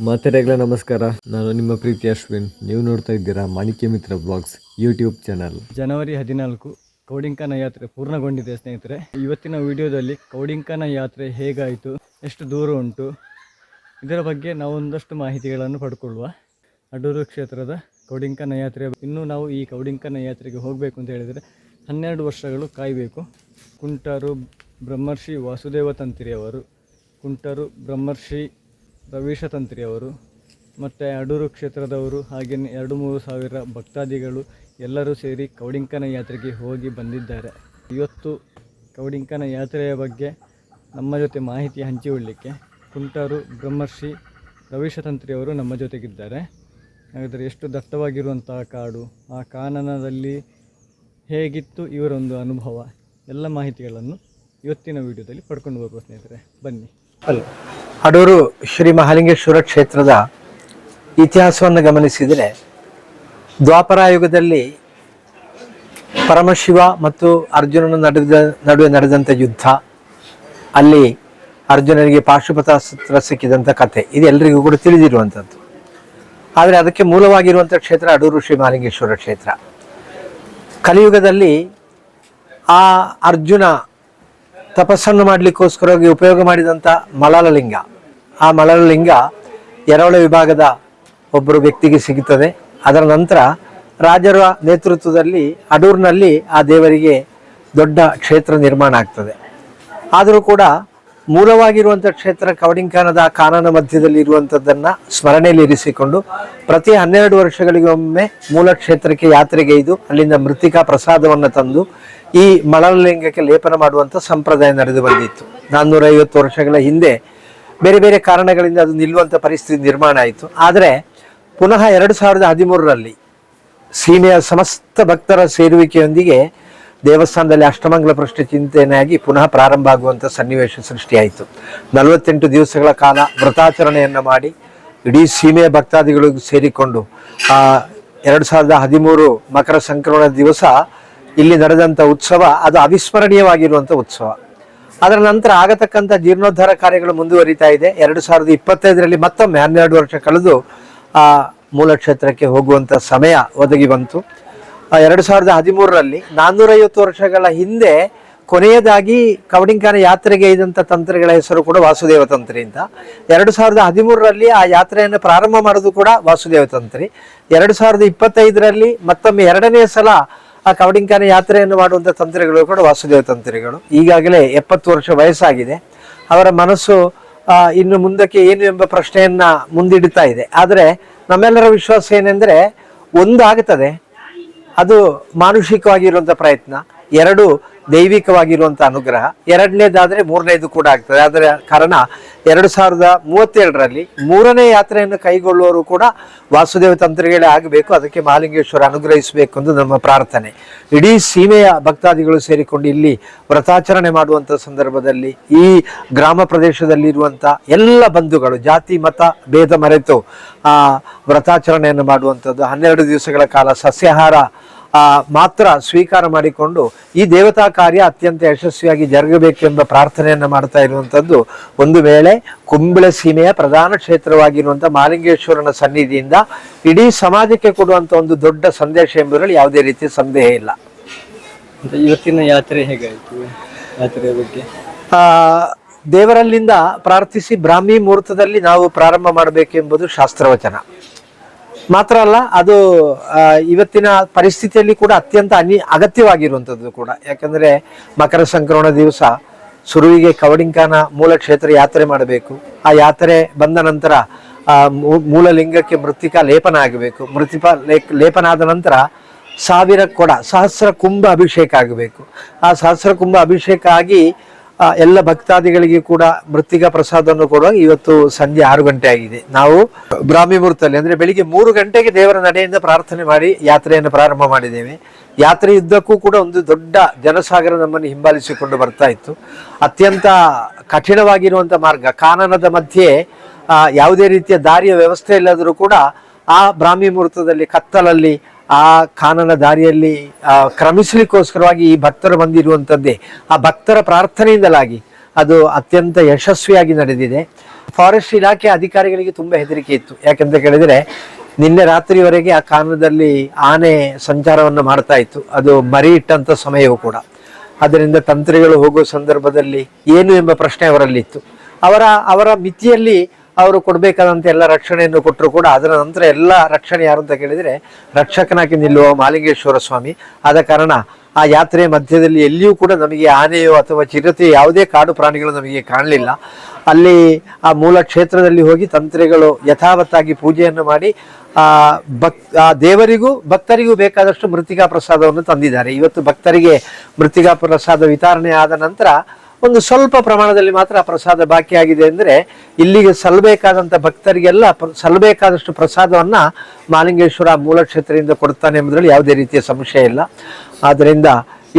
ಮಾತೆರೆಗಳ, ನಮಸ್ಕಾರ. ನಾನು ನಿಮ್ಮ ಪ್ರೀತಿ ಅಶ್ವಿನ್. ನೀವು ನೋಡ್ತಾ ಇದ್ದೀರಾ Manikya Mitra vlogs YouTube channel. ಜನವರಿ ಹದಿನಾಲ್ಕು, ಕೌಡಿಂಕನ ಯಾತ್ರೆ ಪೂರ್ಣಗೊಂಡಿದೆ, ಸ್ನೇಹಿತರೆ. ಇವತ್ತಿನ ವಿಡಿಯೋದಲ್ಲಿ ಕೌಡಿಂಕನ ಯಾತ್ರೆ ಹೇಗಾಯಿತು, ಎಷ್ಟು ದೂರ ಉಂಟು, ಇದರ ಬಗ್ಗೆ ನಾವು ಒಂದಷ್ಟು ಮಾಹಿತಿಗಳನ್ನು ಪಡ್ಕೊಳ್ಳುವ ಅಡೂರು ಕ್ಷೇತ್ರದ ಕೌಡಿಂಕನ ಯಾತ್ರೆ. ಇನ್ನೂ ನಾವು ಈ ಕೌಡಿಂಕನ ಯಾತ್ರೆಗೆ ಹೋಗಬೇಕು ಅಂತ ಹೇಳಿದರೆ ಹನ್ನೆರಡು ವರ್ಷಗಳು ಕಾಯಬೇಕು. ಕುಂಟರು ಬ್ರಹ್ಮರ್ಷಿ ವಾಸುದೇವ ತಂತ್ರಿಯವರು, ಕುಂಟರು ಬ್ರಹ್ಮರ್ಷಿ ರವೀಶ ತಂತ್ರಿಯವರು ಮತ್ತು ಅಡೂರು ಕ್ಷೇತ್ರದವರು, ಹಾಗೆಯೇ ಎರಡು ಮೂರು ಸಾವಿರ ಭಕ್ತಾದಿಗಳು ಎಲ್ಲರೂ ಸೇರಿ ಕೌಡಿಂಕನ ಯಾತ್ರೆಗೆ ಹೋಗಿ ಬಂದಿದ್ದಾರೆ. ಇವತ್ತು ಕೌಡಿಂಕನ ಯಾತ್ರೆಯ ಬಗ್ಗೆ ನಮ್ಮ ಜೊತೆ ಮಾಹಿತಿ ಹಂಚಿಕೊಳ್ಳಿಕ್ಕೆ ಕುಂಟರು ಬ್ರಹ್ಮರ್ಷಿ ರವೀಶ ತಂತ್ರಿಯವರು ನಮ್ಮ ಜೊತೆಗಿದ್ದಾರೆ. ಹಾಗಾದರೆ ಎಷ್ಟು ದಟ್ಟವಾಗಿರುವಂತಹ ಕಾಡು, ಆ ಕಾನನದಲ್ಲಿ ಹೇಗಿತ್ತು ಇವರೊಂದು ಅನುಭವ, ಎಲ್ಲ ಮಾಹಿತಿಗಳನ್ನು ಇವತ್ತಿನ ವಿಡಿಯೋದಲ್ಲಿ ಪಡ್ಕೊಂಡು ಹೋಗುವ ಸ್ನೇಹಿತರೆ, ಬನ್ನಿ. ಅಡೂರು ಶ್ರೀ ಮಹಾಲಿಂಗೇಶ್ವರ ಕ್ಷೇತ್ರದ ಇತಿಹಾಸವನ್ನು ಗಮನಿಸಿದರೆ ದ್ವಾಪರಾಯುಗದಲ್ಲಿ ಪರಮಶಿವ ಮತ್ತು ಅರ್ಜುನನ ನಡೆದ ನಡುವೆ ನಡೆದಂಥ ಯುದ್ಧ, ಅಲ್ಲಿ ಅರ್ಜುನನಿಗೆ ಪಾಶುಪತಾಸ್ತ್ರ ಸಿಕ್ಕಿದಂಥ ಕಥೆ, ಇದು ಎಲ್ಲರಿಗೂ ಕೂಡ ತಿಳಿದಿರುವಂಥದ್ದು ಆದರೆ ಅದಕ್ಕೆ ಮೂಲವಾಗಿರುವಂಥ ಕ್ಷೇತ್ರ ಅಡೂರು ಶ್ರೀ ಮಹಾಲಿಂಗೇಶ್ವರ ಕ್ಷೇತ್ರ. ಕಲಿಯುಗದಲ್ಲಿ ಆ ಅರ್ಜುನ ತಪಸ್ಸನ್ನು ಮಾಡಲಿಕ್ಕೋಸ್ಕರವಾಗಿ ಉಪಯೋಗ ಮಾಡಿದಂಥ ಮಳಲಲಿಂಗ ಆ ಮಳರಲಿಂಗ ಎರವಳ ವಿಭಾಗದ ಒಬ್ಬರು ವ್ಯಕ್ತಿಗೆ ಸಿಗುತ್ತದೆ. ಅದರ ನಂತರ ರಾಜರ ನೇತೃತ್ವದಲ್ಲಿ ಅಡೂರಿನಲ್ಲಿ ಆ ದೇವರಿಗೆ ದೊಡ್ಡ ಕ್ಷೇತ್ರ ನಿರ್ಮಾಣ ಆಗ್ತದೆ. ಆದರೂ ಕೂಡ ಮೂಲವಾಗಿರುವಂಥ ಕ್ಷೇತ್ರ ಕವಡಿಂಕಾನದ ಕಾನನ ಮಧ್ಯದಲ್ಲಿ ಇರುವಂಥದ್ದನ್ನು ಸ್ಮರಣೆಯಲ್ಲಿ ಇರಿಸಿಕೊಂಡು ಪ್ರತಿ ಹನ್ನೆರಡು ವರ್ಷಗಳಿಗೊಮ್ಮೆ ಮೂಲ ಕ್ಷೇತ್ರಕ್ಕೆ ಯಾತ್ರೆಗೈದು ಅಲ್ಲಿಂದ ಮೃತಿಕಾ ಪ್ರಸಾದವನ್ನು ತಂದು ಈ ಮಳಲಿಂಗಕ್ಕೆ ಲೇಪನ ಮಾಡುವಂಥ ಸಂಪ್ರದಾಯ ನಡೆದು ಬಂದಿತ್ತು. ನಾನ್ನೂರೈವತ್ತು ವರ್ಷಗಳ ಹಿಂದೆ ಬೇರೆ ಬೇರೆ ಕಾರಣಗಳಿಂದ ಅದು ನಿಲ್ಲುವಂಥ ಪರಿಸ್ಥಿತಿ ನಿರ್ಮಾಣ ಆಯಿತು. ಆದರೆ ಪುನಃ ಎರಡು ಸಾವಿರದ ಹದಿಮೂರರಲ್ಲಿ ಸೀಮೆಯ ಸಮಸ್ತ ಭಕ್ತರ ಸೇರುವಿಕೆಯೊಂದಿಗೆ ದೇವಸ್ಥಾನದಲ್ಲಿ ಅಷ್ಟಮಂಗಲ ಪ್ರಶ್ನೆ ಚಿಂತನೆಯಾಗಿ ಪುನಃ ಪ್ರಾರಂಭ ಆಗುವಂಥ ಸನ್ನಿವೇಶ ಸೃಷ್ಟಿಯಾಯಿತು. ನಲವತ್ತೆಂಟು ದಿವಸಗಳ ಕಾಲ ವ್ರತಾಚರಣೆಯನ್ನು ಮಾಡಿ ಇಡೀ ಸೀಮೆಯ ಭಕ್ತಾದಿಗಳಿಗೆ ಸೇರಿಕೊಂಡು ಎರಡು ಸಾವಿರದ ಹದಿಮೂರು ಮಕರ ಸಂಕ್ರಮಣ ದಿವಸ ಇಲ್ಲಿ ನಡೆದಂಥ ಉತ್ಸವ ಅದು ಅವಿಸ್ಮರಣೀಯವಾಗಿರುವಂಥ ಉತ್ಸವ. ಅದರ ನಂತರ ಆಗತಕ್ಕಂಥ ಜೀರ್ಣೋದ್ಧಾರ ಕಾರ್ಯಗಳು ಮುಂದುವರಿತಾ ಇದೆ. ಎರಡು ಸಾವಿರದ ಇಪ್ಪತ್ತೈದರಲ್ಲಿ ಮತ್ತೊಮ್ಮೆ ಹನ್ನೆರಡು ವರ್ಷ ಕಳೆದು, ಆ, ಮೂಲ ಕ್ಷೇತ್ರಕ್ಕೆ ಹೋಗುವಂಥ ಸಮಯ ಒದಗಿ ಬಂತು. ಎರಡು ಸಾವಿರದ ಹದಿಮೂರರಲ್ಲಿ ನಾನ್ನೂರೈವತ್ತು ವರ್ಷಗಳ ಹಿಂದೆ ಕೊನೆಯದಾಗಿ ಕವಡಿಂಕಾನ ಯಾತ್ರೆಗೆ ಇದ್ದಂಥ ತಂತ್ರಗಳ ಹೆಸರು ಕೂಡ ವಾಸುದೇವ ತಂತ್ರಿ ಅಂತ. ಎರಡು ಸಾವಿರದ ಹದಿಮೂರರಲ್ಲಿ ಆ ಯಾತ್ರೆಯನ್ನು ಪ್ರಾರಂಭ ಮಾಡೋದು ಕೂಡ ವಾಸುದೇವ ತಂತ್ರಿ. ಎರಡು ಸಾವಿರದ ಇಪ್ಪತ್ತೈದರಲ್ಲಿ ಮತ್ತೊಮ್ಮೆ ಎರಡನೇ ಸಲ ಆ ಕವಡಿಂಕಾನ ಯಾತ್ರೆಯನ್ನು ಮಾಡುವಂಥ ತಂತ್ರಗಳು ಕೂಡ ವಾಸುದೇವ ತಂತ್ರಿಗಳು. ಈಗಾಗಲೇ ಎಪ್ಪತ್ತು ವರ್ಷ ವಯಸ್ಸಾಗಿದೆ. ಅವರ ಮನಸ್ಸು ಇನ್ನು ಮುಂದಕ್ಕೆ ಏನು ಎಂಬ ಪ್ರಶ್ನೆಯನ್ನ ಮುಂದಿಡ್ತಾ ಇದೆ. ಆದರೆ ನಮ್ಮೆಲ್ಲರ ವಿಶ್ವಾಸ ಏನೆಂದರೆ ಒಂದಾಗುತ್ತದೆ ಅದು ಮಾನುಷಿಕವಾಗಿರುವಂಥ ಪ್ರಯತ್ನ. ಎರಡು ದೈವಿಕವಾಗಿರುವಂಥ ಅನುಗ್ರಹ ಎರಡನೇದಾದ್ರೆ ಮೂರನೇದು ಕೂಡ ಆಗ್ತದೆ. ಅದರ ಕಾರಣ ಎರಡು ಸಾವಿರದ ಮೂವತ್ತೇಳರಲ್ಲಿ ಮೂರನೇ ಯಾತ್ರೆಯನ್ನು ಕೈಗೊಳ್ಳುವವರು ಕೂಡ ವಾಸುದೇವ ತಂತ್ರಿಗಳೇ ಆಗಬೇಕು. ಅದಕ್ಕೆ ಮಹಾಲಿಂಗೇಶ್ವರ ಅನುಗ್ರಹಿಸಬೇಕು ಎಂದು ನಮ್ಮ ಪ್ರಾರ್ಥನೆ. ಇಡೀ ಸೀಮೆಯ ಭಕ್ತಾದಿಗಳು ಸೇರಿಕೊಂಡು ಇಲ್ಲಿ ವ್ರತಾಚರಣೆ ಮಾಡುವಂಥ ಸಂದರ್ಭದಲ್ಲಿ, ಈ ಗ್ರಾಮ ಪ್ರದೇಶದಲ್ಲಿರುವಂಥ ಎಲ್ಲ ಬಂಧುಗಳು, ಜಾತಿ, ಮತ, ಭೇದ ಮರೆತು ವ್ರತಾಚರಣೆಯನ್ನು ಮಾಡುವಂಥದ್ದು. ಹನ್ನೆರಡು ದಿವಸಗಳ ಕಾಲ ಸಸ್ಯಾಹಾರ ಮಾತ್ರ ಸ್ವೀಕಾರ ಮಾಡಿಕೊಂಡು ಈ ದೇವತಾ ಕಾರ್ಯ ಅತ್ಯಂತ ಯಶಸ್ವಿಯಾಗಿ ಜರುಗಬೇಕೆಂಬ ಪ್ರಾರ್ಥನೆಯನ್ನು ಮಾಡ್ತಾ ಇರುವಂಥದ್ದು ಒಂದು ವೇಳೆ ಕುಂಬಳ ಸೀಮೆಯ ಪ್ರಧಾನ ಕ್ಷೇತ್ರವಾಗಿರುವಂಥ ಮಾಲಿಂಗೇಶ್ವರನ ಸನ್ನಿಧಿಯಿಂದ ಇಡೀ ಸಮಾಜಕ್ಕೆ ಕೊಡುವಂಥ ಒಂದು ದೊಡ್ಡ ಸಂದೇಶ ಎಂಬುದರಲ್ಲಿ ಯಾವುದೇ ರೀತಿಯ ಸಂದೇಹ ಇಲ್ಲ. ಇವತ್ತಿನ ಯಾತ್ರೆ ಹೇಗಾಯಿತು? ಯಾತ್ರೆಯ ಬಗ್ಗೆ? ಆ, ದೇವರಲ್ಲಿಂದ ಪ್ರಾರ್ಥಿಸಿ ಬ್ರಾಹ್ಮಿ ಮುಹೂರ್ತದಲ್ಲಿ ನಾವು ಪ್ರಾರಂಭ ಮಾಡಬೇಕೆಂಬುದು ಶಾಸ್ತ್ರವಚನ. ಮಾತ್ರ ಅಲ್ಲ, ಅದು ಇವತ್ತಿನ ಪರಿಸ್ಥಿತಿಯಲ್ಲಿ ಕೂಡ ಅತ್ಯಂತ ಅನಿ ಅಗತ್ಯವಾಗಿರುವಂಥದ್ದು ಕೂಡ. ಯಾಕಂದರೆ ಮಕರ ಸಂಕ್ರಮಣ ದಿವಸ ಸುರುವಿಗೆ ಕವಡಿಂಕಾನ ಮೂಲ ಕ್ಷೇತ್ರ ಯಾತ್ರೆ ಮಾಡಬೇಕು. ಆ ಯಾತ್ರೆ ಬಂದ ನಂತರ ಮೂಲ ಲಿಂಗಕ್ಕೆ ಮೃತ್ತಿಕಾ ಲೇಪನ ಆಗಬೇಕು. ಮೃತಿಪಾ ಲೇಪನ ಆದ ನಂತರ ಸಾವಿರ ಕೊಡ, ಸಹಸ್ರ ಕುಂಭ ಅಭಿಷೇಕ ಆಗಬೇಕು. ಆ ಸಹಸ್ರ ಕುಂಭ ಅಭಿಷೇಕ ಆಗಿ ಎಲ್ಲ ಭಕ್ತಾದಿಗಳಿಗೆ ಕೂಡ ಮೃತ್ತಿಕಾ ಪ್ರಸಾದವನ್ನು ಕೊಡುವಾಗ ಇವತ್ತು ಸಂಜೆ ಆರು ಗಂಟೆ ಆಗಿದೆ. ನಾವು ಬ್ರಾಹ್ಮಿ ಮುಹೂರ್ತದಲ್ಲಿ, ಅಂದ್ರೆ ಬೆಳಿಗ್ಗೆ ಮೂರು ಗಂಟೆಗೆ ದೇವರ ನಡೆಯಿಂದ ಪ್ರಾರ್ಥನೆ ಮಾಡಿ ಯಾತ್ರೆಯನ್ನು ಪ್ರಾರಂಭ ಮಾಡಿದ್ದೇವೆ. ಯಾತ್ರೆ ಉದ್ದಕ್ಕೂ ಕೂಡ ಒಂದು ದೊಡ್ಡ ಜನಸಾಗರ ನಮ್ಮನ್ನು ಹಿಂಬಾಲಿಸಿಕೊಂಡು ಬರ್ತಾ ಇತ್ತು. ಅತ್ಯಂತ ಕಠಿಣವಾಗಿರುವಂಥ ಮಾರ್ಗ, ಕಾನನದ ಮಧ್ಯೆ ಯಾವುದೇ ರೀತಿಯ ದಾರಿಯ ವ್ಯವಸ್ಥೆ ಇಲ್ಲದರೂ ಕೂಡ ಆ ಬ್ರಾಹ್ಮಿ ಮುಹೂರ್ತದಲ್ಲಿ ಕತ್ತಲಲ್ಲಿ ಆ ಕಾನನ ದಾರಿಯಲ್ಲಿ ಕ್ರಮಿಸಲಿಕ್ಕೋಸ್ಕರವಾಗಿ ಈ ಭಕ್ತರು ಬಂದಿರುವಂಥದ್ದೇ ಆ ಭಕ್ತರ ಪ್ರಾರ್ಥನೆಯಿಂದಲಾಗಿ ಅದು ಅತ್ಯಂತ ಯಶಸ್ವಿಯಾಗಿ ನಡೆದಿದೆ. ಫಾರೆಸ್ಟ್ ಇಲಾಖೆ ಅಧಿಕಾರಿಗಳಿಗೆ ತುಂಬ ಹೆದರಿಕೆ ಇತ್ತು. ಯಾಕಂತ ಕೇಳಿದರೆ, ನಿನ್ನೆ ರಾತ್ರಿವರೆಗೆ ಆ ಕಾರಣದಲ್ಲಿ ಆನೆ ಸಂಚಾರವನ್ನು ಮಾಡ್ತಾ ಇತ್ತು. ಅದು ಮರಿ ಇಟ್ಟಂತ ಸಮಯವೂ ಕೂಡ. ಅದರಿಂದ ತಂತ್ರಿಗಳು ಹೋಗುವ ಸಂದರ್ಭದಲ್ಲಿ ಏನು ಎಂಬ ಪ್ರಶ್ನೆ ಅವರಲ್ಲಿತ್ತು. ಅವರ ಅವರ ಮಿತಿಯಲ್ಲಿ ಅವರು ಕೊಡಬೇಕಾದಂತ ಎಲ್ಲ ರಕ್ಷಣೆಯನ್ನು ಕೊಟ್ಟರು ಕೂಡ. ಅದರ ನಂತರ ಎಲ್ಲ ರಕ್ಷಣೆ ಯಾರು ಅಂತ ಕೇಳಿದರೆ ರಕ್ಷಕನಾಗಿ ನಿಲ್ಲುವ ಮಾಲಿಂಗೇಶ್ವರ ಸ್ವಾಮಿ. ಆದ ಕಾರಣ ಆ ಯಾತ್ರೆ ಮಧ್ಯದಲ್ಲಿ ಎಲ್ಲಿಯೂ ಕೂಡ ನಮಗೆ ಆನೆಯೋ ಅಥವಾ ಚಿರತೆ ಯಾವುದೇ ಕಾಡು ಪ್ರಾಣಿಗಳು ನಮಗೆ ಕಾಣಲಿಲ್ಲ. ಅಲ್ಲಿ ಆ ಮೂಲ ಕ್ಷೇತ್ರದಲ್ಲಿ ಹೋಗಿ ತಂತ್ರಿಗಳು ಯಥಾವತ್ತಾಗಿ ಪೂಜೆಯನ್ನು ಮಾಡಿ ಆ ಭಕ್, ಆ ದೇವರಿಗೂ ಭಕ್ತರಿಗೂ ಬೇಕಾದಷ್ಟು ಮೃತಿಕಾ ಪ್ರಸಾದವನ್ನು ತಂದಿದ್ದಾರೆ. ಇವತ್ತು ಭಕ್ತರಿಗೆ ಮೃತಿಕಾ ಪ್ರಸಾದ ವಿತರಣೆ ಆದ ನಂತರ ಒಂದು ಸ್ವಲ್ಪ ಪ್ರಮಾಣದಲ್ಲಿ ಮಾತ್ರ ಪ್ರಸಾದ ಬಾಕಿ ಆಗಿದೆ ಅಂದರೆ ಇಲ್ಲಿಗೆ ಸಲ್ಲಬೇಕಾದಂಥ ಭಕ್ತರಿಗೆಲ್ಲ ಸಲ್ಲಬೇಕಾದಷ್ಟು ಪ್ರಸಾದವನ್ನು ಮಾಲಿಂಗೇಶ್ವರ ಮೂಲ ಕ್ಷೇತ್ರದಿಂದ ಕೊಡ್ತಾನೆ ಎಂಬುದರಲ್ಲಿ ಯಾವುದೇ ರೀತಿಯ ಸಂಶಯ ಇಲ್ಲ. ಆದ್ದರಿಂದ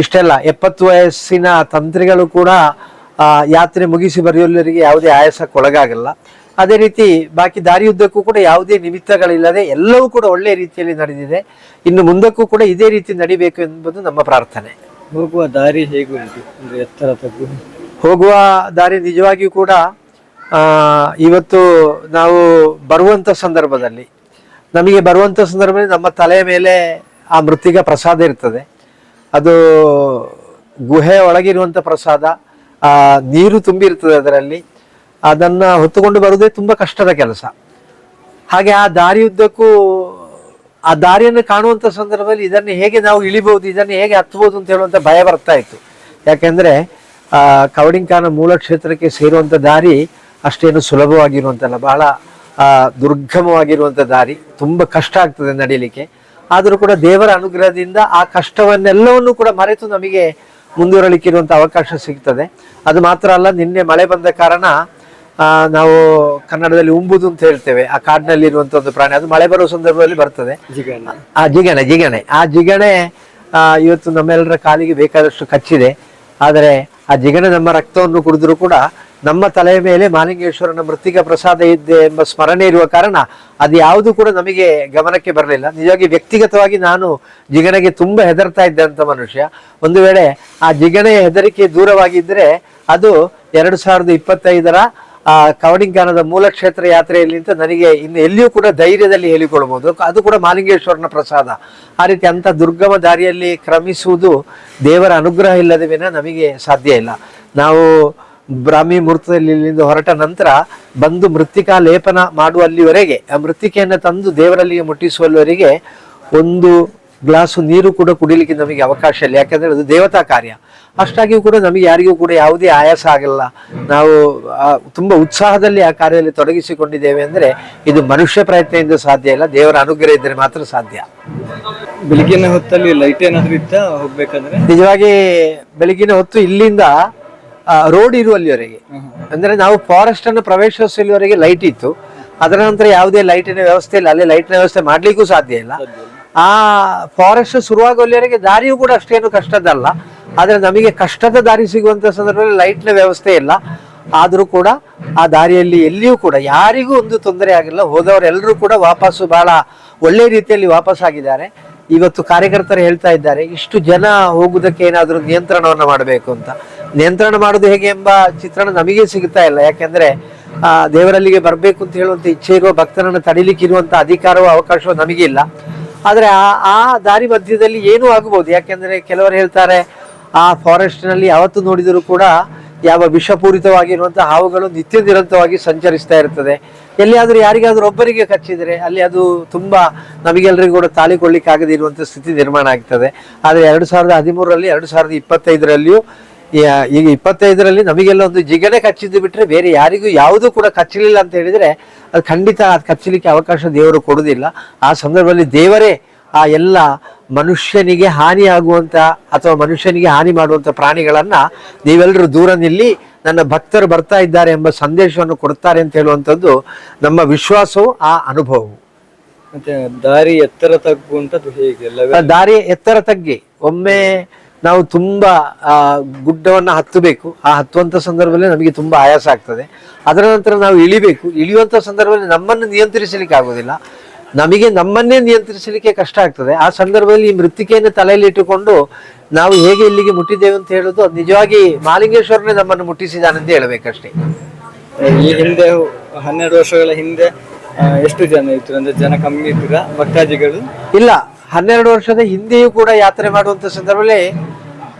ಇಷ್ಟೆಲ್ಲ ಎಪ್ಪತ್ತು ವಯಸ್ಸಿನ ತಂತ್ರಿಗಳು ಕೂಡ ಯಾತ್ರೆ ಮುಗಿಸಿ ಬರೆಯುವರಿಗೆ ಯಾವುದೇ ಆಯಾಸಕ್ಕೊಳಗಾಗಲ್ಲ. ಅದೇ ರೀತಿ ಬಾಕಿ ದಾರಿಯುದ್ದಕ್ಕೂ ಕೂಡ ಯಾವುದೇ ನಿಮಿತ್ತಗಳಿಲ್ಲದೆ ಎಲ್ಲವೂ ಕೂಡ ಒಳ್ಳೆಯ ರೀತಿಯಲ್ಲಿ ನಡೆದಿದೆ. ಇನ್ನು ಮುಂದಕ್ಕೂ ಕೂಡ ಇದೇ ರೀತಿ ನಡಿಬೇಕು ಎಂಬುದು ನಮ್ಮ ಪ್ರಾರ್ಥನೆ. ಹೋಗುವ ದಾರಿ ಹೇಗೆ ಎತ್ತರ ತಗ್ಗು. ಹೋಗುವ ದಾರಿ ನಿಜವಾಗಿಯೂ ಕೂಡ ಇವತ್ತು ನಾವು ಬರುವಂತ ಸಂದರ್ಭದಲ್ಲಿ, ನಮಗೆ ಬರುವಂತ ಸಂದರ್ಭದಲ್ಲಿ ನಮ್ಮ ತಲೆಯ ಮೇಲೆ ಆ ಮೃತ್ತಿಗ ಪ್ರಸಾದ ಇರ್ತದೆ. ಅದು ಗುಹೆ ಒಳಗಿರುವಂತ ಪ್ರಸಾದ, ಆ, ನೀರು ತುಂಬಿರ್ತದೆ ಅದರಲ್ಲಿ. ಅದನ್ನ ಹೊತ್ತುಕೊಂಡು ಬರುವುದೇ ತುಂಬಾ ಕಷ್ಟದ ಕೆಲಸ. ಹಾಗೆ ಆ ದಾರಿಯುದ್ದಕ್ಕೂ ಆ ದಾರಿಯನ್ನು ಕಾಣುವಂಥ ಸಂದರ್ಭದಲ್ಲಿ ಇದನ್ನು ಹೇಗೆ ನಾವು ಇಳಿಬಹುದು, ಇದನ್ನು ಹೇಗೆ ಹತ್ತಬಹುದು ಅಂತ ಹೇಳುವಂತ ಭಯ ಬರ್ತಾ ಇತ್ತು. ಯಾಕೆಂದ್ರೆ ಕವಡಿಂಕಾನ ಮೂಲ ಕ್ಷೇತ್ರಕ್ಕೆ ಸೇರುವಂತ ದಾರಿ ಅಷ್ಟೇನು ಸುಲಭವಾಗಿರುವಂಥಲ್ಲ ಬಹಳ ದುರ್ಗಮವಾಗಿರುವಂಥ ದಾರಿ. ತುಂಬಾ ಕಷ್ಟ ಆಗ್ತದೆ ನಡೀಲಿಕ್ಕೆ. ಆದರೂ ಕೂಡ ದೇವರ ಅನುಗ್ರಹದಿಂದ ಆ ಕಷ್ಟವನ್ನೆಲ್ಲವನ್ನು ಕೂಡ ಮರೆತು ನಮಗೆ ಮುಂದುವರಲಿಕ್ಕೆ ಇರುವಂತ ಅವಕಾಶ ಸಿಗ್ತದೆ. ಅದು ಮಾತ್ರ ಅಲ್ಲ, ನಿನ್ನೆ ಮಳೆ ಬಂದ ಕಾರಣ ನಾವು ಕನ್ನಡದಲ್ಲಿ ಉಂಬುದು ಅಂತ ಹೇಳ್ತೇವೆ. ಆ ಕಾಡಿನಲ್ಲಿ ಇರುವಂತ ಒಂದು ಪ್ರಾಣಿ. ಅದು ಮಳೆ ಬರುವ ಸಂದರ್ಭದಲ್ಲಿ ಬರ್ತದೆ. ಜಿಗಣ. ಆ ಜಿಗಣೆ ಜಿಗಣೆ. ಆ ಜಿಗಣೆ ಆ, ಇವತ್ತು ನಮ್ಮೆಲ್ಲರ ಕಾಲಿಗೆ ಬೇಕಾದಷ್ಟು ಕಚ್ಚಿದೆ. ಆದರೆ ಆ ಜಿಗಣೆ ನಮ್ಮ ರಕ್ತವನ್ನು ಕುಡಿದ್ರು ಕೂಡ ನಮ್ಮ ತಲೆಯ ಮೇಲೆ ಮಾಲಿಂಗೇಶ್ವರನ ಮೃತ್ತಿಕ ಪ್ರಸಾದ ಇದ್ದೆ ಎಂಬ ಸ್ಮರಣೆ ಇರುವ ಕಾರಣ ಅದು ಯಾವುದು ಕೂಡ ನಮಗೆ ಗಮನಕ್ಕೆ ಬರಲಿಲ್ಲ. ನಿಜವಾಗಿ ವ್ಯಕ್ತಿಗತವಾಗಿ ನಾನು ಜಿಗಣೆಗೆ ತುಂಬಾ ಹೆದರ್ತಾ ಇದ್ದಂತ ಮನುಷ್ಯ. ಒಂದು ವೇಳೆ ಆ ಜಿಗಣೆಯ ಹೆದರಿಕೆ ದೂರವಾಗಿದ್ದರೆ ಅದು ಎರಡು ಸಾವಿರದ ಇಪ್ಪತ್ತೈದರ ಆ ಕವಡಿಂಗಾನದ ಮೂಲ ಕ್ಷೇತ್ರ ಯಾತ್ರೆಯಲ್ಲಿ ಅಂತ ನನಗೆ ಇನ್ನು ಎಲ್ಲಿಯೂ ಕೂಡ ಧೈರ್ಯದಲ್ಲಿ ಹೇಳಿಕೊಳ್ಬಹುದು ಅದು ಕೂಡ ಮಾಲಿಂಗೇಶ್ವರನ ಪ್ರಸಾದ. ಆ ರೀತಿ ಅಂತ ದುರ್ಗಮ ದಾರಿಯಲ್ಲಿ ಕ್ರಮಿಸುವುದು ದೇವರ ಅನುಗ್ರಹ ಇಲ್ಲದ ವಿನ ನಮಗೆ ಸಾಧ್ಯ ಇಲ್ಲ. ನಾವು ಬ್ರಾಹ್ಮಿ ಮುಹೂರ್ತದಲ್ಲಿ ಇಲ್ಲಿಂದ ಹೊರಟ ನಂತರ ಬಂದು ಮೃತ್ತಿಕಾ ಲೇಪನ ಮಾಡುವಲ್ಲಿವರೆಗೆ, ಆ ಮೃತ್ತಿಕೆಯನ್ನು ತಂದು ದೇವರಲ್ಲಿಗೆ ಮುಟ್ಟಿಸುವಲ್ಲಿವರೆಗೆ ಒಂದು ಗ್ಲಾಸು ನೀರು ಕೂಡ ಕುಡಿಲಿಕ್ಕೆ ನಮಗೆ ಅವಕಾಶ ಇಲ್ಲ. ಯಾಕಂದ್ರೆ ಅದು ದೇವತಾ ಕಾರ್ಯ. ಅಷ್ಟಾಗಿಯೂ ಕೂಡ ನಮಗೆ ಯಾರಿಗೂ ಕೂಡ ಯಾವುದೇ ಆಯಾಸ ಆಗಲ್ಲ. ನಾವು ತುಂಬಾ ಉತ್ಸಾಹದಲ್ಲಿ ಆ ಕಾರ್ಯದಲ್ಲಿ ತೊಡಗಿಸಿಕೊಂಡಿದ್ದೇವೆ ಅಂದ್ರೆ ಇದು ಮನುಷ್ಯ ಪ್ರಯತ್ನದಿಂದ ಸಾಧ್ಯ ಇಲ್ಲ ದೇವರ ಅನುಗ್ರಹ ಇದ್ರೆ ಮಾತ್ರ ಸಾಧ್ಯ. ಬೆಳಗಿನ ಹೊತ್ತಲ್ಲಿ ಲೈಟ್ ಏನಾದ್ರೂ ಇತ್ತ ಹೋಗ್ಬೇಕಂದ್ರೆ? ನಿಜವಾಗಿ ಬೆಳಗಿನ ಹೊತ್ತು ಇಲ್ಲಿಂದ ರೋಡ್ ಇರುವಲ್ಲಿವರೆಗೆ. ಅಂದ್ರೆ ನಾವು ಫಾರೆಸ್ಟ್ ಅನ್ನು ಪ್ರವೇಶಿಸಲಿವರೆಗೆ ಲೈಟ್ ಇತ್ತು. ಅದರ ನಂತರ ಯಾವುದೇ ಲೈಟಿನ ವ್ಯವಸ್ಥೆ ಇಲ್ಲ. ಅಲ್ಲಿ ಲೈಟಿನ ವ್ಯವಸ್ಥೆ ಮಾಡ್ಲಿಕ್ಕೂ ಸಾಧ್ಯ ಇಲ್ಲ. ಆ ಫಾರೆಸ್ಟ್ ಶುರುವಾಗುವವರೆಗೆ ದಾರಿಯೂ ಕೂಡ ಅಷ್ಟೇನು ಕಷ್ಟದಲ್ಲ ಆದರೆ ನಮಗೆ ಕಷ್ಟದ ದಾರಿ ಸಿಗುವಂತ ಸಂದರ್ಭದಲ್ಲಿ ಲೈಟ್ನ ವ್ಯವಸ್ಥೆ ಇಲ್ಲ. ಆದರೂ ಕೂಡ ಆ ದಾರಿಯಲ್ಲಿ ಎಲ್ಲಿಯೂ ಕೂಡ ಯಾರಿಗೂ ಒಂದು ತೊಂದರೆ ಆಗಿಲ್ಲ. ಹೋದವರೆಲ್ಲರೂ ಕೂಡ ವಾಪಸ್ಸು ಬಹಳ ಒಳ್ಳೆ ರೀತಿಯಲ್ಲಿ ವಾಪಸ್ ಆಗಿದ್ದಾರೆ. ಇವತ್ತು ಕಾರ್ಯಕರ್ತರು ಹೇಳ್ತಾ ಇದ್ದಾರೆ, ಇಷ್ಟು ಜನ ಹೋಗುವುದಕ್ಕೆ ಏನಾದರೂ ನಿಯಂತ್ರಣವನ್ನು ಮಾಡಬೇಕು ಅಂತ. ನಿಯಂತ್ರಣ ಮಾಡೋದು ಹೇಗೆ ಎಂಬ ಚಿತ್ರಣ ನಮಗೆ ಸಿಗ್ತಾ ಇಲ್ಲ. ಯಾಕೆಂದ್ರೆ ದೇವರಲ್ಲಿಗೆ ಬರಬೇಕು ಅಂತ ಹೇಳುವಂತ ಇಚ್ಛೆ ಇರುವ ಭಕ್ತರನ್ನು ತಡಿಲಿಕ್ಕಿರುವಂಥ ಅಧಿಕಾರವೋ ಅವಕಾಶವೋ ನಮಗಿಲ್ಲ. ಆದ್ರೆ ಆ ಆ ದಾರಿ ಮಧ್ಯದಲ್ಲಿ ಏನೂ ಆಗಬಹುದು. ಯಾಕೆಂದ್ರೆ ಕೆಲವರು ಹೇಳ್ತಾರೆ, ಆ ಫಾರೆಸ್ಟ್ನಲ್ಲಿ ಯಾವತ್ತು ನೋಡಿದರೂ ಕೂಡ ಯಾವ ವಿಷಪೂರಿತವಾಗಿರುವಂಥ ಹಾವುಗಳು ನಿತ್ಯ ನಿರಂತರವಾಗಿ ಸಂಚರಿಸ್ತಾ ಇರ್ತದೆ. ಎಲ್ಲಿಯಾದರೂ ಯಾರಿಗಾದರೂ ಒಬ್ಬರಿಗೆ ಕಚ್ಚಿದ್ರೆ ಅಲ್ಲಿ ಅದು ತುಂಬಾ ನಮಗೆಲ್ಲರಿಗೂ ಕೂಡ ತಾಳಿಕೊಳ್ಳಿಕ್ಕೆ ಆಗದೆ ಇರುವಂತ ಸ್ಥಿತಿ ನಿರ್ಮಾಣ ಆಗ್ತದೆ. ಆದರೆ ಎರಡು ಸಾವಿರದ ಹದಿಮೂರರಲ್ಲಿ, ಎರಡು ಸಾವಿರದ ಇಪ್ಪತ್ತೈದರಲ್ಲಿಯೂ ಈಗ ಇಪ್ಪತ್ತೈದರಲ್ಲಿ ನಮಗೆಲ್ಲ ಒಂದು ಜಿಗಣೆ ಕಚ್ಚಿದ್ದು ಬಿಟ್ಟರೆ ಬೇರೆ ಯಾರಿಗೂ ಯಾವುದೂ ಕೂಡ ಕಚ್ಚಲಿಲ್ಲ ಅಂತ ಹೇಳಿದ್ರೆ ಅದು ಖಂಡಿತ ಅದು ಕಚ್ಚಲಿಕ್ಕೆ ಅವಕಾಶ ದೇವರು ಕೊಡುವುದಿಲ್ಲ. ಆ ಸಂದರ್ಭದಲ್ಲಿ ದೇವರೇ ಆ ಎಲ್ಲ ಮನುಷ್ಯನಿಗೆ ಹಾನಿ ಆಗುವಂತ ಅಥವಾ ಮನುಷ್ಯನಿಗೆ ಹಾನಿ ಮಾಡುವಂತ ಪ್ರಾಣಿಗಳನ್ನು ನೀವೆಲ್ಲರೂ ದೂರ ನಿಲ್ಲಿ ನನ್ನ ಭಕ್ತರು ಬರ್ತಾ ಇದ್ದಾರೆ ಎಂಬ ಸಂದೇಶವನ್ನು ಕೊಡ್ತಾರೆ ಅಂತ ಹೇಳುವಂಥದ್ದು ನಮ್ಮ ವಿಶ್ವಾಸವು ಆ ಅನುಭವವು. ಮತ್ತೆ ದಾರಿ ಎತ್ತರ ತಗ್ಗು ಅಂತ ಹೇಗೆ? ದಾರಿ ಎತ್ತರ ತಗ್ಗಿ. ಒಮ್ಮೆ ನಾವು ತುಂಬಾ ಗುಡ್ಡವನ್ನು ಹತ್ತಬೇಕು. ಆ ಹತ್ತುವಂಥ ಸಂದರ್ಭದಲ್ಲಿ ನಮಗೆ ತುಂಬಾ ಆಯಾಸ ಆಗ್ತದೆ. ಅದರ ನಂತರ ನಾವು ಇಳಿಬೇಕು. ಇಳಿಯುವಂಥ ಸಂದರ್ಭದಲ್ಲಿ ನಮ್ಮನ್ನು ನಿಯಂತ್ರಿಸಲಿಕ್ಕೆ ಆಗೋದಿಲ್ಲ ನಮಗೆ ನಮ್ಮನ್ನೇ ನಿಯಂತ್ರಿಸಲಿಕ್ಕೆ ಕಷ್ಟ ಆಗ್ತದೆ. ಆ ಸಂದರ್ಭದಲ್ಲಿ ಈ ಮೃತ್ತಿಕೆಯನ್ನು ತಲೆಯಲ್ಲಿ ಇಟ್ಟುಕೊಂಡು ನಾವು ಹೇಗೆ ಇಲ್ಲಿಗೆ ಮುಟ್ಟಿದ್ದೇವೆ ಅಂತ ಹೇಳೋದು ಅದು ನಿಜವಾಗಿ ಮಾಲಿಂಗೇಶ್ವರನೇ ನಮ್ಮನ್ನು ಮುಟ್ಟಿಸಿದಾನಂತ ಹೇಳಬೇಕಷ್ಟೇ. ಈ ಹಿಂದೆ ಹನ್ನೆರಡು ವರ್ಷಗಳ ಹಿಂದೆ ಎಷ್ಟು ಜನ ಇತ್ತು ಅಂದ್ರೆ ಜನ ಕಮ್ಮಿ ಇದ್ದೀರಾ? ಭಕ್ತಾದಿಗಳು? ಇಲ್ಲ, ಹನ್ನೆರಡು ವರ್ಷದ ಹಿಂದೆಯೂ ಕೂಡ ಯಾತ್ರೆ ಮಾಡುವಂತ ಸಂದರ್ಭದಲ್ಲಿ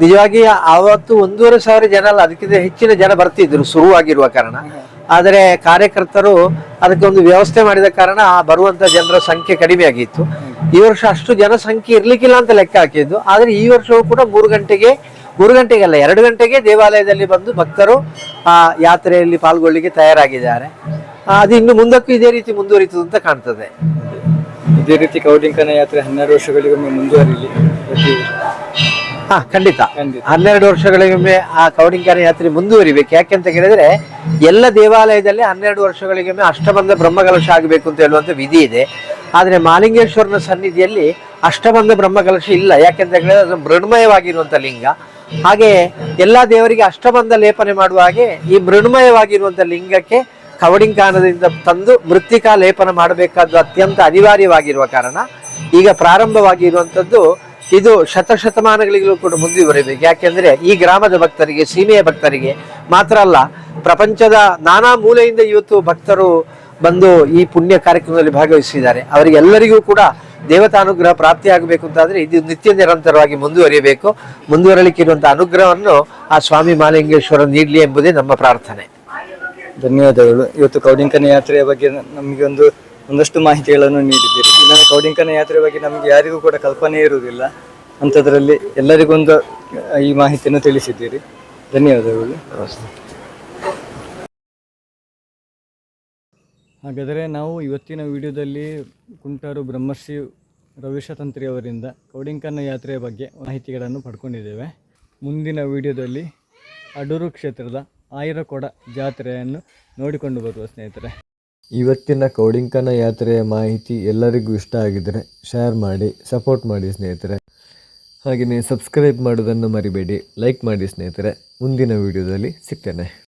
ನಿಜವಾಗಿ ಆವತ್ತು ಒಂದೂವರೆ ಸಾವಿರ ಜನ ಅಲ್ಲ, ಅದಕ್ಕಿಂತ ಹೆಚ್ಚಿನ ಜನ ಬರ್ತಿದ್ರು, ಶುರುವಾಗಿರುವ ಕಾರಣ. ಆದರೆ ಕಾರ್ಯಕರ್ತರು ಅದಕ್ಕೆ ಒಂದು ವ್ಯವಸ್ಥೆ ಮಾಡಿದ ಕಾರಣ ಆ ಬರುವಂತ ಜನರ ಸಂಖ್ಯೆ ಕಡಿಮೆ ಆಗಿತ್ತು. ಈ ವರ್ಷ ಅಷ್ಟು ಜನಸಂಖ್ಯೆ ಇರ್ಲಿಕ್ಕಿಲ್ಲ ಅಂತ ಲೆಕ್ಕ ಹಾಕಿದ್ದು. ಆದರೆ ಈ ವರ್ಷವೂ ಕೂಡ ಮೂರು ಗಂಟೆಗೆ ಮೂರು ಗಂಟೆಗಲ್ಲ ಎರಡು ಗಂಟೆಗೆ ದೇವಾಲಯದಲ್ಲಿ ಬಂದು ಭಕ್ತರು ಆ ಯಾತ್ರೆಯಲ್ಲಿ ಪಾಲ್ಗೊಳ್ಳಿಕ್ಕೆ ತಯಾರಾಗಿದ್ದಾರೆ. ಅದು ಇನ್ನು ಮುಂದಕ್ಕೂ ಇದೇ ರೀತಿ ಮುಂದುವರಿತದೆ ಅಂತ ಕಾಣ್ತದೆ. ಇದೇ ರೀತಿ ಕೌಡಿಂಕನ ಯಾತ್ರೆ ಹನ್ನೆರಡು ವರ್ಷಗಳಿಗೊಮ್ಮೆ ಮುಂದುವರಿಲಿ. ಹಾ ಖಂಡಿತ. ಖಂಡಿತ. ಹನ್ನೆರಡು ವರ್ಷಗಳಿಗೊಮ್ಮೆ ಆ ಕೌಡಿಂಕನ ಯಾತ್ರೆ ಮುಂದುವರಿಬೇಕು. ಯಾಕೆಂತ ಕೇಳಿದ್ರೆ ಎಲ್ಲ ದೇವಾಲಯದಲ್ಲಿ ಹನ್ನೆರಡು ವರ್ಷಗಳಿಗೊಮ್ಮೆ ಅಷ್ಟಬಂಧ ಬ್ರಹ್ಮಕಲಶ ಆಗಬೇಕು ಅಂತ ಹೇಳುವಂತ ವಿಧಿ ಇದೆ. ಆದ್ರೆ ಮಾಲಿಂಗೇಶ್ವರನ ಸನ್ನಿಧಿಯಲ್ಲಿ ಅಷ್ಟಬಂಧ ಬ್ರಹ್ಮಕಲಶ ಇಲ್ಲ. ಯಾಕೆಂತ ಹೇಳಿದ್ರೆ ಅದು ಮೃಣ್ಮಯವಾಗಿರುವಂತ ಲಿಂಗ. ಹಾಗೆ ಎಲ್ಲ ದೇವರಿಗೆ ಅಷ್ಟಬಂಧ ಲೇಪನೆ ಮಾಡುವ ಹಾಗೆ ಈ ಮೃಣ್ಮಯವಾಗಿರುವಂತ ಲಿಂಗಕ್ಕೆ ಕವಡಿಂಕಾನದಿಂದ ತಂದು ಮೃತ್ತಿಕಾ ಲೇಪನ ಮಾಡಬೇಕಾದ ಅತ್ಯಂತ ಅನಿವಾರ್ಯವಾಗಿರುವ ಕಾರಣ ಈಗ ಪ್ರಾರಂಭವಾಗಿರುವಂಥದ್ದು ಇದು ಶತಶತಮಾನಗಳಿಗೂ ಕೂಡ ಮುಂದುವರಿಬೇಕು. ಯಾಕೆಂದ್ರೆ ಈ ಗ್ರಾಮದ ಭಕ್ತರಿಗೆ, ಸೀಮೆಯ ಭಕ್ತರಿಗೆ ಮಾತ್ರ ಅಲ್ಲ, ಪ್ರಪಂಚದ ನಾನಾ ಮೂಲೆಯಿಂದ ಇವತ್ತು ಭಕ್ತರು ಬಂದು ಈ ಪುಣ್ಯ ಕಾರ್ಯಕ್ರಮದಲ್ಲಿ ಭಾಗವಹಿಸಿದ್ದಾರೆ. ಅವರಿಗೆಲ್ಲರಿಗೂ ಕೂಡ ದೇವತಾನುಗ್ರಹ ಪ್ರಾಪ್ತಿಯಾಗಬೇಕು ಅಂತಾದ್ರೆ ಇದು ನಿತ್ಯ ನಿರಂತರವಾಗಿ ಮುಂದುವರಿಯಬೇಕು. ಮುಂದುವರಲಿಕ್ಕೆ ಇರುವಂತಹ ಅನುಗ್ರಹವನ್ನು ಆ ಸ್ವಾಮಿ ಮಾಲಿಂಗೇಶ್ವರ ನೀಡಲಿ ಎಂಬುದೇ ನಮ್ಮ ಪ್ರಾರ್ಥನೆ. ಧನ್ಯವಾದಗಳು. ಇವತ್ತು ಕೌಡಿಂಕನ ಯಾತ್ರೆಯ ಬಗ್ಗೆ ನಮಗೆ ಒಂದು ಒಂದಷ್ಟು ಮಾಹಿತಿಗಳನ್ನು ನೀಡಿದ್ದೀರಿ. ಇಲ್ಲ ಕೌಡಿಂಕನ ಯಾತ್ರೆ ಬಗ್ಗೆ ನಮಗೆ ಯಾರಿಗೂ ಕೂಡ ಕಲ್ಪನೆ ಇರುವುದಿಲ್ಲ. ಅಂಥದ್ರಲ್ಲಿ ಎಲ್ಲರಿಗೊಂದು ಈ ಮಾಹಿತಿಯನ್ನು ತಿಳಿಸಿದ್ದೀರಿ. ಧನ್ಯವಾದಗಳು. ಹಾಗಾದರೆ ನಾವು ಇವತ್ತಿನ ವಿಡಿಯೋದಲ್ಲಿ ಕುಂಟಾರು ಬ್ರಹ್ಮರ್ಷಿ ರವಿಶತಂತ್ರಿ ಅವರಿಂದ ಕೌಡಿಂಕನ ಯಾತ್ರೆಯ ಬಗ್ಗೆ ಮಾಹಿತಿಗಳನ್ನು ಪಡ್ಕೊಂಡಿದ್ದೇವೆ. ಮುಂದಿನ ವಿಡಿಯೋದಲ್ಲಿ ಅಡೂರು ಕ್ಷೇತ್ರದ ಆಯಿರಕೊಡ ಜಾತ್ರೆಯನ್ನು ನೋಡಿಕೊಂಡು ಬರುವ ಸ್ನೇಹಿತರೆ. ಇವತ್ತಿನ ಕೌಡಿಂಕನ ಯಾತ್ರೆಯ ಮಾಹಿತಿ ಎಲ್ಲರಿಗೂ ಇಷ್ಟ ಆಗಿದರೆ ಶೇರ್ ಮಾಡಿ ಸಪೋರ್ಟ್ ಮಾಡಿ ಸ್ನೇಹಿತರೆ. ಹಾಗೆಯೇ ಸಬ್ಸ್ಕ್ರೈಬ್ ಮಾಡೋದನ್ನು ಮರಿಬೇಡಿ ಲೈಕ್ ಮಾಡಿ ಸ್ನೇಹಿತರೆ. ಮುಂದಿನ ವಿಡಿಯೋದಲ್ಲಿ ಸಿಗ್ತೇನೆ.